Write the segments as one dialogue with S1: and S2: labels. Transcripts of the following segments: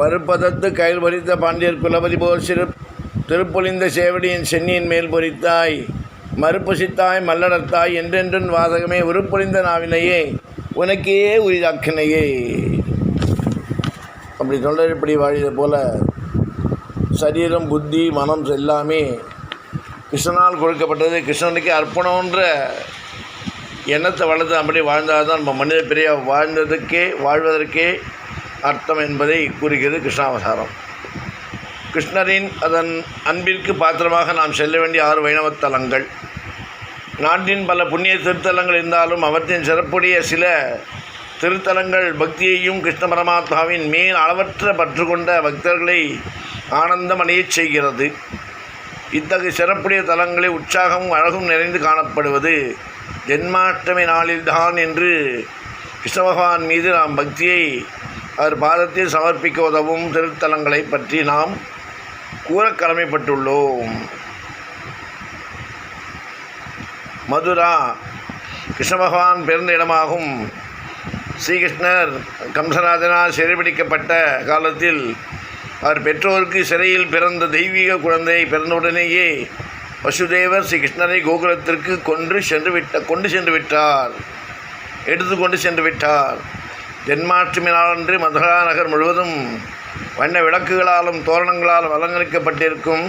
S1: பருப்பதத்து கையில் பொறித்த பாண்டியர் குலபதி போல் சிறு திருப்பொழிந்த சேவடியின் சென்னியின் மேல் பொறித்தாய். மறுப்புசித்தாய் மல்லடத்தாய் என்றென்றும் வாதகமே உருப்பொழிந்த நாவினையே உனக்கே உரிதாக்கினையே. அப்படி தொண்டரிப்படி வாழியது போல சரீரம் புத்தி மனம் எல்லாமே கிருஷ்ணனால் கொடுக்கப்பட்டது. கிருஷ்ணனுக்கு அர்ப்பணம்ன்ற எண்ணத்தை வளர்த்து அப்படி வாழ்ந்தால் தான் நம்ம மனித பெரிய வாழ்ந்ததுக்கே வாழ்வதற்கே அர்த்தம் என்பதை கூறுகிறது கிருஷ்ணாவதாரம். கிருஷ்ணரின் அதன் அன்பிற்கு பாத்திரமாக நாம் செல்ல வேண்டிய ஆறு வைணவத்தலங்கள் நாட்டின் பல புண்ணிய திருத்தலங்கள் இருந்தாலும் அவற்றின் சிறப்புடைய சில திருத்தலங்கள் பக்தியையும் கிருஷ்ண பரமாத்மாவின் மேல் அளவற்ற பற்று கொண்ட பக்தர்களை ஆனந்தம் செய்கிறது. இத்தகைய சிறப்புடைய தலங்களை உற்சாகமும் அழகும் நிறைந்து காணப்படுவது ஜென்மாஷ்டமி நாளில்தான் என்று கிருஷ்ண பகவான் மீது நாம் பக்தியை அவர் பாதத்தில் சமர்ப்பிக்க உதவும் திருத்தலங்களை பற்றி நாம் கூற கடமைப்பட்டுள்ளோம். மதுரா கிருஷ்ண பகவான் பிறந்த இடமாகும். ஸ்ரீகிருஷ்ணர் கம்சராஜனால் சிறைபிடிக்கப்பட்ட காலத்தில் அவர் பெற்றோருக்கு சிறையில் பிறந்த தெய்வீக குழந்தை பிறந்தவுடனேயே வசுதேவர் ஸ்ரீகிருஷ்ணரை கோகுலத்திற்கு கொன்று சென்று விட்ட கொண்டு சென்று விட்டார் எடுத்து கொண்டு சென்று விட்டார் ஜென்மாஷ்டமி நாளன்று மதுரா நகர் முழுவதும் வண்ண விளக்குகளாலும் தோரணங்களாலும் அலங்கரிக்கப்பட்டிருக்கும்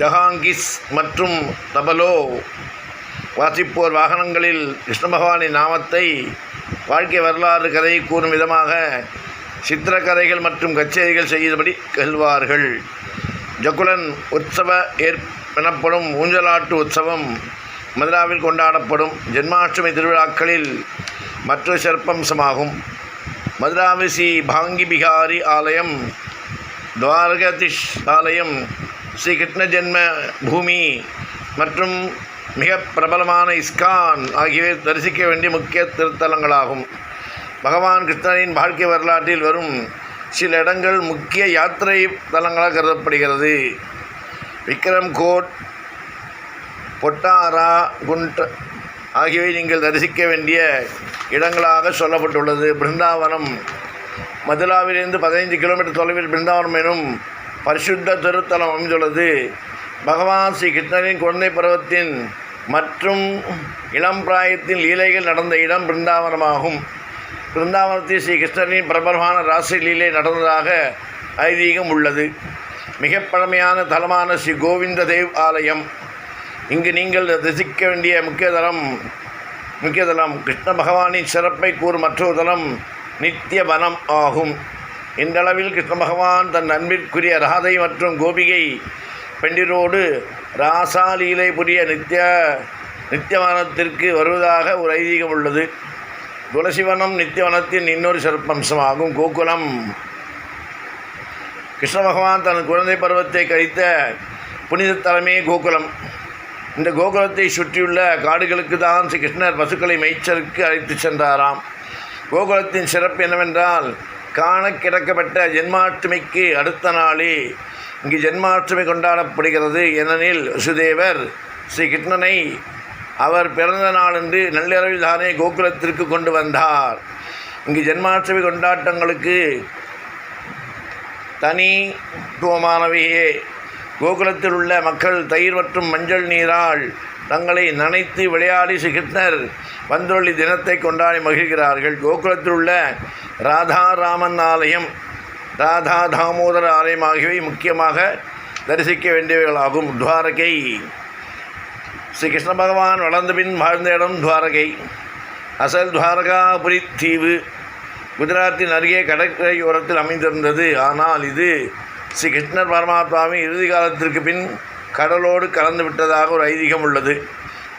S1: ஜஹாங்கிஸ் மற்றும் தபலோ வாசிப்போர் வாகனங்களில் கிருஷ்ண பகவானின் நாமத்தை வாழ்க்கை வரலாறு கதையை கூறும் விதமாக சித்திரக்கதைகள் மற்றும் கச்சேரிகள் செய்தபடி கெல்வார்கள். ஜகுலன் உற்சவ ஏற் எனப்படும் ஊஞ்சலாட்டு உற்சவம் மதுராவில் கொண்டாடப்படும். ஜென்மாஷ்டமி திருவிழாக்களில் மற்ற சர்ப்பம்சமாகும் மதுராவி ஸ்ரீ பாங்கி பிகாரி ஆலயம் துவாரகதிஷ் ஆலயம் ஸ்ரீ கிருஷ்ண ஜென்ம பூமி மற்றும் மிக பிரபலமான இஸ்கான் ஆகியவை தரிசிக்க வேண்டிய முக்கிய திருத்தலங்களாகும். பகவான் கிருஷ்ணனின் வாழ்க்கை வரலாற்றில் வரும் சில இடங்கள் முக்கிய யாத்திரை தலங்களாக கருதப்படுகிறது. விக்ரம் கோட் பொட்டாரா குண்ட் ஆகியவை நீங்கள் தரிசிக்க வேண்டிய இடங்களாக சொல்லப்பட்டுள்ளது. பிருந்தாவனம் மதுராவிலிருந்து பதினைந்து கிலோமீட்டர் தொலைவில் பிருந்தாவனம் எனும் பரிசுத்த திருத்தலம் அமைந்துள்ளது. பகவான் ஸ்ரீ கிருஷ்ணரின் குழந்தை பருவத்தின் மற்றும் இளம் பிராயத்தின் லீலைகள் நடந்த இடம் பிருந்தாவனமாகும். பிருந்தாவனத்தில் ஸ்ரீ கிருஷ்ணரின் பிரபலமான ராசி லீலை நடந்ததாக ஐதீகம் உள்ளது. மிக பழமையான தலமான ஸ்ரீ கோவிந்த தேவ் ஆலயம். இங்கு நீங்கள் ரசிக்க வேண்டிய முக்கிய தலம் முக்கிய தலம் கிருஷ்ண பகவானின் சிறப்பை கூறும் மற்றொரு தலம் நித்திய வனம் ஆகும். இன்றளவில் கிருஷ்ண பகவான் தன் அன்பிற்குரிய ராதை மற்றும் கோபிகை பெண்டிரோடு ராசாலீலை புரிய நித்திய நித்தியவனத்திற்கு வருவதாக ஒரு ஐதீகம் உள்ளது. துளசிவனம் நித்தியவனத்தின் இன்னொரு சிறப்பம்சமாகும். கோகுலம். கிருஷ்ண பகவான் தன் குழந்தை பருவத்தை கழித்த புனித தலமே கோகுலம். இந்த கோகுலத்தை சுற்றியுள்ள காடுகளுக்கு தான் ஸ்ரீ கிருஷ்ணர் பசுக்களை மேய்ச்சலுக்கு அழைத்து சென்றாராம். கோகுலத்தின் சிறப்பு என்னவென்றால் காண கிடக்கப்பட்ட ஜென்மாஷ்டமிக்கு அடுத்த நாளே இங்கு ஜென்மாஷ்டமி கொண்டாடப்படுகிறது. ஏனெனில் வசுதேவர் ஸ்ரீ கிருஷ்ணனை அவர் பிறந்த நாளன்று நள்ளிரவில் தானே கோகுலத்திற்கு கொண்டு வந்தார். இங்கு ஜென்மாஷ்டமி கொண்டாட்டங்களுக்கு தனித்துவமானவையே கோகுலத்தில் உள்ள மக்கள் தயிர் மற்றும் மஞ்சள் நீரால் தங்களை நனைத்து விளையாடி சிகித்தர் வந்தொழி தினத்தை கொண்டாடி மகிழ்கிறார்கள். கோகுலத்தில் உள்ள ராதாராமன் ஆலயம் ராதா தாமோதர ஆலயம் ஆகியவை முக்கியமாக தரிசிக்க வேண்டியவைகளாகும். துவாரகை ஸ்ரீ கிருஷ்ண பகவான் வளர்ந்த பின் வாழ்ந்த இடம் துவாரகை. அசல் துவாரகாபுரி தீவு குஜராத்தின் அருகே கடற்கரையோரத்தில் அமைந்திருந்தது. ஆனால் இது ஸ்ரீ கிருஷ்ணர் பரமாத்மாவின் இறுதி காலத்திற்கு பின் கடலோடு கலந்து விட்டதாக ஒரு ஐதீகம் உள்ளது.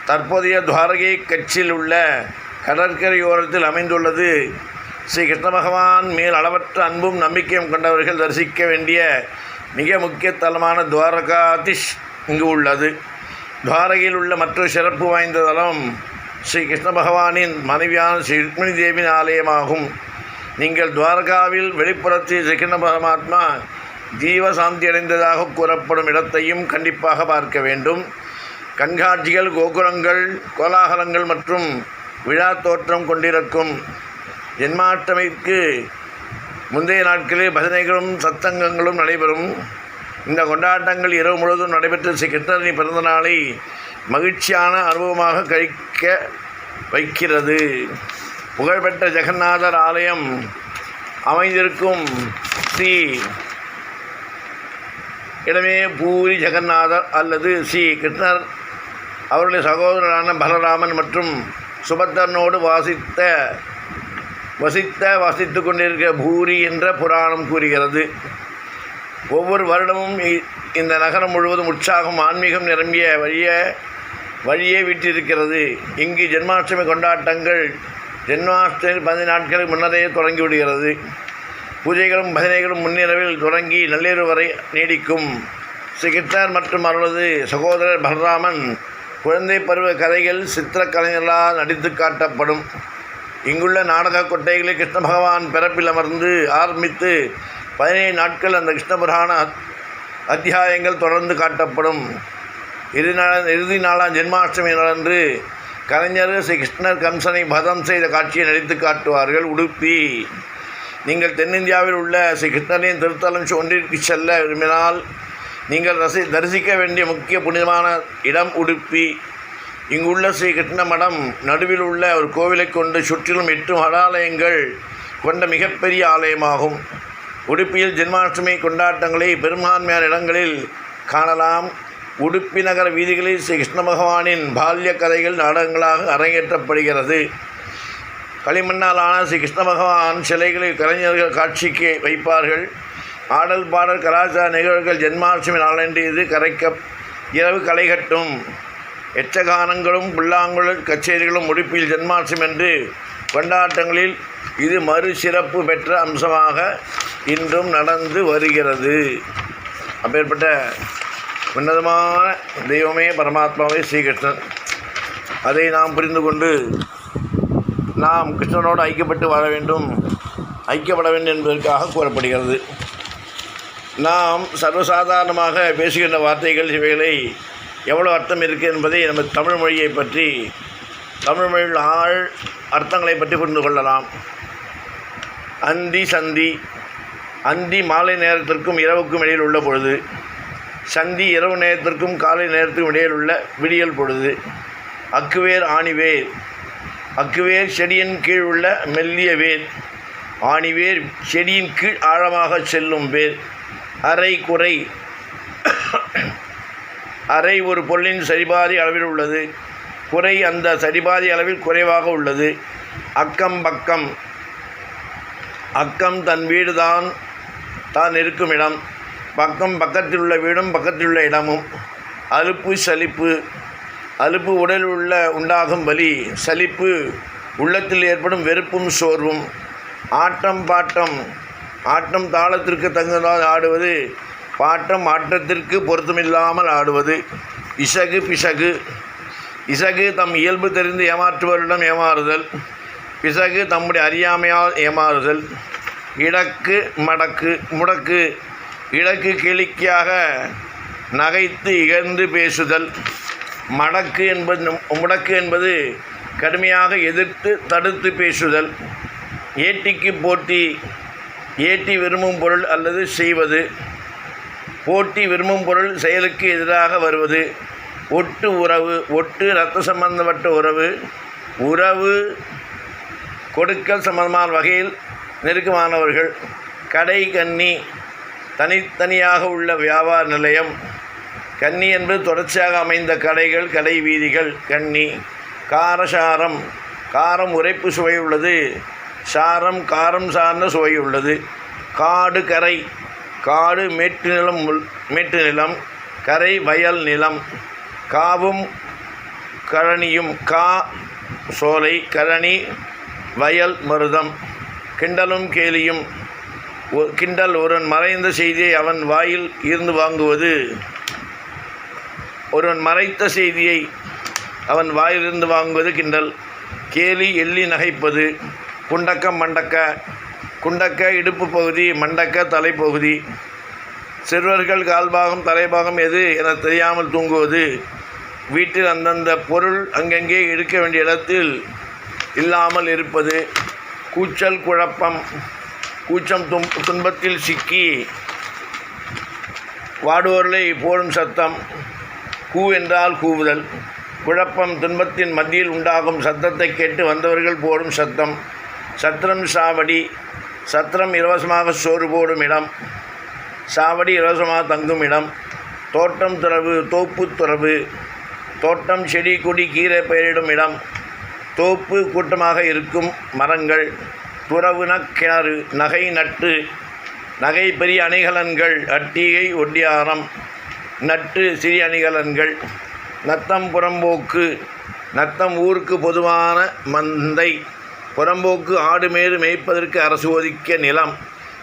S1: தற்போதைய துவாரகை கட்சியில் உள்ள கடற்கரையோரத்தில் அமைந்துள்ளது. ஸ்ரீ கிருஷ்ண பகவான் மேல் அளவற்ற அன்பும் நம்பிக்கையும் கொண்டவர்கள் தரிசிக்க வேண்டிய மிக முக்கிய தலமான துவாரகாதிஷ் இங்கு உள்ளது. துவாரகையில் உள்ள மற்றொரு சிறப்பு வாய்ந்த தலம் ஸ்ரீ கிருஷ்ண பகவானின் மனைவியான ஸ்ரீ ருக்மிணி தேவியின் ஆலயமாகும். நீங்கள் துவாரகாவில் வெளிப்புறத்தில் ஸ்ரீ கிருஷ்ண பரமாத்மா ஜீவசாந்தி அடைந்ததாக கூறப்படும் இடத்தையும் கண்டிப்பாக பார்க்க வேண்டும். கண்காட்சிகள் கோபுரங்கள் கோலாகலங்கள் மற்றும் விழா தோற்றம் கொண்டிருக்கும் ஜென்மாட்டமைக்கு முந்தைய நாட்களில் பஜனைகளும் சத்தங்கங்களும் நடைபெறும். இந்த கொண்டாட்டங்கள் இரவு முழுவதும் நடைபெற்ற ஸ்ரீ கிருஷ்ணரின் பிறந்த நாளை மகிழ்ச்சியான அனுபவமாக கழிக்க வைக்கிறது. புகழ்பெற்ற ஜெகநாதர் ஆலயம் அமைந்திருக்கும் ஸ்ரீ இடமே பூரி ஜெகநாதர் அல்லது ஸ்ரீ கிருஷ்ணர் அவருடைய சகோதரரான பலராமன் மற்றும் சுபத்தனோடு வாசித்த வசித்த வசித்து கொண்டிருக்கிற பூரி என்ற புராணம் கூறுகிறது. ஒவ்வொரு வருடமும் இ- இந்த நகரம் முழுவதும் உற்சாகம் ஆன்மீகம் நிரம்பிய வழிய வழியே விட்டிருக்கிறது. இங்கு ஜென்மாஷ்டமி கொண்டாட்டங்கள் ஜென்மாஷ்டமி பதினாட்களுக்கு முன்னரே தொடங்கிவிடுகிறது பூஜைகளும் பஜனைகளும் முன்னிரவில் தொடங்கி நள்ளிரவு வரை நீடிக்கும். ஸ்ரீ கிருஷ்ணர் மற்றும் அவரது சகோதரர் பலராமன் குழந்தை பருவ கதைகள் சித்திரக்கலைஞர்களால் நடித்து காட்டப்படும். இங்குள்ள நாடக கொட்டைகளை கிருஷ்ண பகவான் பிறப்பில் அமர்ந்து ஆரம்பித்து பதினேழு நாட்கள் அந்த கிருஷ்ணபுரான அத்தியாயங்கள் தொடர்ந்து காட்டப்படும். இறுதி நாள் இறுதி நாளாம் ஜென்மாஷ்டமி நடந்து கலைஞர் ஸ்ரீ கிருஷ்ணர் கம்சனை பதம் செய்த காட்சியை நடித்து காட்டுவார்கள். உடுப்பி நீங்கள் தென்னிந்தியாவில் உள்ள ஸ்ரீ கிருஷ்ணரின் திருத்தலம் ஒன்றிற்கு செல்ல விரும்பினால் நீங்கள் ரசி தரிசிக்க வேண்டிய முக்கிய புனிதமான இடம் உடுப்பி இங்குள்ள ஸ்ரீ கிருஷ்ண மடம் நடுவில் உள்ள ஒரு கோவிலை கொண்டு சுற்றிலும் எட்டு மடாலயங்கள் கொண்ட மிகப்பெரிய ஆலயமாகும். உடுப்பியில் ஜென்மாஷ்டமி கொண்டாட்டங்களை பெரும்பான்மையான இடங்களில் காணலாம். உடுப்பி நகர வீதிகளில் ஸ்ரீ கிருஷ்ண பகவானின் பால்ய கதைகள் நாடகங்களாக அரங்கேற்றப்படுகிறது. களிமண்ணாலான ஸ்ரீ கிருஷ்ண பகவான் சிலைகளை கலைஞர்கள் காட்சிக்கு வைப்பார்கள். ஆடல் பாடல் கலாச்சார நிகழ்வுகள் ஜென்மாஷ்டமி நாளன்று இது கரைக்க இரவு களை கட்டும். எச்சகானங்களும் புல்லாங்குழல் கச்சேரிகளும் உடுப்பில் ஜென்மாஷ்டமி என்று கொண்டாட்டங்களில் இது மறு சிறப்பு பெற்ற அம்சமாக இன்றும் நடந்து வருகிறது. அப்பேற்பட்ட உன்னதமான தெய்வமே பரமாத்மாவே ஸ்ரீகிருஷ்ணன். அதை நாம் புரிந்து கொண்டு நாம் கிருஷ்ணனோடு ஐக்கியப்பட்டு வாழ வேண்டும். ஐக்கியப்பட வேண்டும் என்பதற்காக கூறப்படுகிறது. நாம் சர்வசாதாரணமாக பேசுகின்ற வார்த்தைகள் இவைகளை எவ்வளோ அர்த்தம் இருக்குது என்பதை நமது தமிழ் மொழியை பற்றி தமிழ் மொழியில் ஆழ் அர்த்தங்களை பற்றி புரிந்து கொள்ளலாம். அந்தி சந்தி. அந்தி மாலை நேரத்திற்கும் இரவுக்கும் இடையில் உள்ள பொழுது சந்தி இரவு நேரத்திற்கும் காலை நேரத்திற்கும் இடையில் உள்ள விடியல் பொழுது அக்குவேர் ஆணிவேர் அக்குவேர் செடியின் கீழ் உள்ள மெல்லிய வேர் ஆணிவேர் செடியின் கீழ் ஆழமாக செல்லும் வேர். அரை குறை அரை ஒரு பொருளின் சரிபாதி அளவில் உள்ளது. குறை அந்த சரிபாதி அளவில் குறைவாக உள்ளது. அக்கம் பக்கம் அக்கம் தன் வீடு தான் தான் இருக்கும் இடம். பக்கம் பக்கத்தில் உள்ள வீடும் பக்கத்தில் உள்ள இடமும். அலுப்பு சலிப்பு அலுப்பு உடலில் உள்ள உண்டாகும் வலி சலிப்பு உள்ளத்தில் ஏற்படும் வெறுப்பும் சோர்வும். ஆட்டம் பாட்டம். ஆட்டம் தாளத்திற்கு தகுந்ததாக ஆடுவது பாட்டம் ஆட்டத்திற்கு பொருத்தமில்லாமல் ஆடுவது. இசகு பிசகு. இசகு தம் இயல்பு தெரிந்து ஏமாற்றுவரிடம் ஏமாறுதல். பிசகு தம்முடைய அறியாமையால் ஏமாறுதல். இடக்கு மடக்கு முடக்கு. இடக்கு கிளிக்காக நகைத்து இகழ்ந்து பேசுதல். மடக்கு என்பது முடக்கு என்பது கடுமையாக எதிர்த்து தடுத்து பேசுதல் ஏட்டிக்கு போட்டி ஏட்டி விரும்பும் பொருள் அல்லது செய்வது போட்டி விரும்பும் பொருள் செயலுக்கு எதிராக வருவது ஒட்டு உறவு ஒட்டு இரத்த சம்பந்தப்பட்ட உறவு உறவு கொடுக்கல் சம்பந்தமான வகையில் நெருக்கமானவர்கள் கடை கன்னி தனித்தனியாக உள்ள வியாபார நிலையம் கன்னி என்பது தொடர்ச்சியாக அமைந்த கடைகள் கடை வீதிகள் கன்னி. காரசாரம் காரம் உரைப்பு சுவை உள்ளது. சாரம் காரம் சார்ந்த சுவை உள்ளது. காடு கரை. காடு மேட்டு நிலம் உள்- மேட்டு நிலம். கரை வயல் நிலம். காவும் கழனியும் கா சோலை கழனி வயல் மருதம். கிண்டலும் கேலியும் ஒ- கிண்டல் ஒருவன் மறைந்த செய்தியை அவன் வாயில் இருந்து வாங்குவது. ஒருவன் மறைத்த செய்தியை அவன் வாயிலிருந்து வாங்குவது கிண்டல். கேலி எள்ளி நகைப்பது. குண்டக்க மண்டக்க குண்டக்க இடுப்பு பகுதி மண்டக்க தலைப்பகுதி. சிறுவர்கள் கால்பாகம் தலைபாகம் எது என தெரியாமல் தூங்குவது. வீட்டில் அந்தந்த பொருள் அங்கங்கே இருக்க வேண்டிய இடத்தில் இல்லாமல் இருப்பது. கூச்சல் குழப்பம் கூச்சம் தும் துன்பத்தில் சிக்கி. வாடுவோர்களை போடும் சத்தம். கூ என்றால் கூவுதல் குழப்பம் துன்பத்தின் மத்தியில் உண்டாகும் சத்தத்தை கேட்டு வந்தவர்கள் போடும் சத்தம். சத்திரம் சாவடி சத்திரம் இலவசமாக சோறு போடும் இடம். சாவடி இலவசமாக தங்கும் இடம். தோட்டம் துறவு தோப்பு துறவு. தோட்டம் செடி கொடி கீரை பயிரிடும் இடம். தோப்பு கூட்டமாக இருக்கும் மரங்கள். துறவுன கிணறு நகை நட்டு நகை பெரிய அணிகலன்கள் அட்டிகை ஒட்டியாரம். நட்டு சிறிய அணிகலன்கள் நத்தம் புறம்போக்கு நத்தம் ஊருக்கு பொதுவான மந்தை புறம்போக்கு ஆடு மேடு மேய்ப்பதற்கு அரசு ஒதுக்கிய நிலம்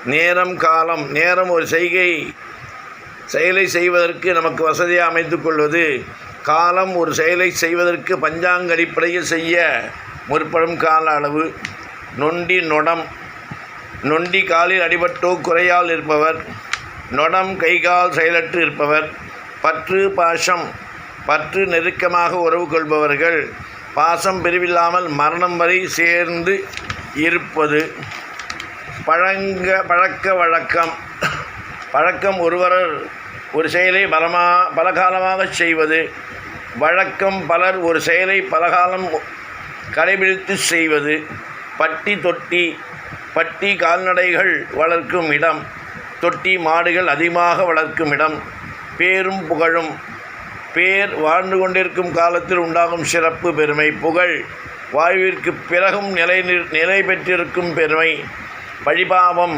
S1: நேரம் காலம் நேரம் ஒரு செய்கை செயலை செய்வதற்கு நமக்கு வசதியாக அமைத்து கொள்வது காலம் ஒரு செயலை செய்வதற்கு பஞ்சாங்க அடிப்படையில் செய்ய முற்படும் கால அளவு நொண்டி நொடம் நொண்டி காலில் அடிபட்டோ குறையால் இருப்பவர் நொடம் கைகால் செயலற்று இருப்பவர். பற்று பாசம் பற்று நெருக்கமாக உறவு கொள்பவர்கள் பாசம் பிரிவில்லாமல் மரணம் வரை சேர்ந்து இருப்பது. பழங்க பழக்க வழக்கம். பழக்கம் ஒருவர் ஒரு செயலை பலமா பலகாலமாக செய்வது. வழக்கம் பலர் ஒரு செயலை பலகாலம் கடைபிடித்து செய்வது. பட்டி தொட்டி பட்டி கால்நடைகள் வளர்க்கும் இடம். தொட்டி மாடுகள் அதிகமாக வளர்க்கும் இடம். பேரும் புகழும். பேர் வாழ்ந்து கொண்டிருக்கும் காலத்தில் உண்டாகும் சிறப்பு பெருமை புகழ். வாழ்விற்கு பிறகும் நிலை நிலை பெற்றிருக்கும் பெருமை. பழிபாவம்.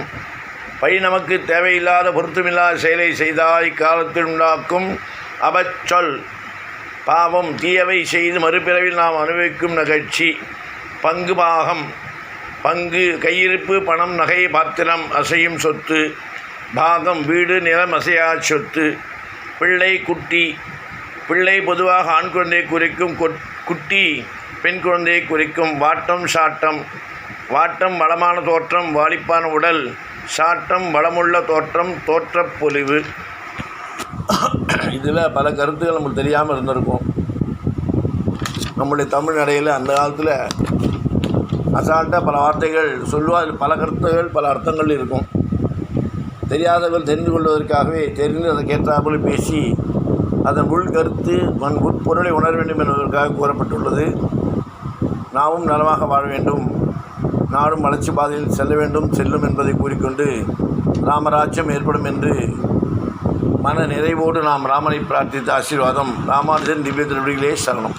S1: பழி நமக்கு தேவையில்லாத பொருத்தமில்லாத செயலை செய்தால் இக்காலத்தில் உண்டாக்கும் அபச்சொல். பாவம் தீயவை செய்து மறுபிறவில் நாம் அனுபவிக்கும் நிகழ்ச்சி. பங்கு பாகம். பங்கு கையிருப்பு பணம் நகை பாத்திரம் அசையும் சொத்து. பாகம் வீடு நிலம் அசையா சொத்து. பிள்ளை குட்டி. பிள்ளை பொதுவாக ஆண் குழந்தையை குறிக்கும் குட்டி பெண் குழந்தையை குறிக்கும் வாட்டம் சாட்டம். வாட்டம் வளமான தோற்றம் வாலிப்பான உடல். சாட்டம் வளமுள்ள தோற்றம் தோற்றப் பொலிவு. இதில் பல கருத்துக்கள் நமக்கு தெரியாமல் இருந்திருக்கும். நம்முடைய தமிழ் நடையில் அந்த காலத்தில் அசால்ட்டாக பல வார்த்தைகள் சொல்லுவார் பல கருத்துகள் பல அர்த்தங்கள் இருக்கும். தெரியாதவர்கள் தெரிந்து கொள்வதற்காகவே தெரிந்து அதற்கேற்றாமல் பேசி அதன் உள் கருத்து மண் உட்பொருளை உணர வேண்டும் என்பதற்காக கூறப்பட்டுள்ளது. நாமும் நலமாக வாழ வேண்டும். நாடும் வளர்ச்சி பாதையில் செல்ல வேண்டும் செல்லும் என்பதை கூறிக்கொண்டு ராமராஜ்யம் ஏற்படும் என்று மன நிறைவோடு நாம் ராமனை பிரார்த்தித்த ஆசீர்வாதம். ராமானுஜன் திவ்ய திருவிடிகளே சரணம்.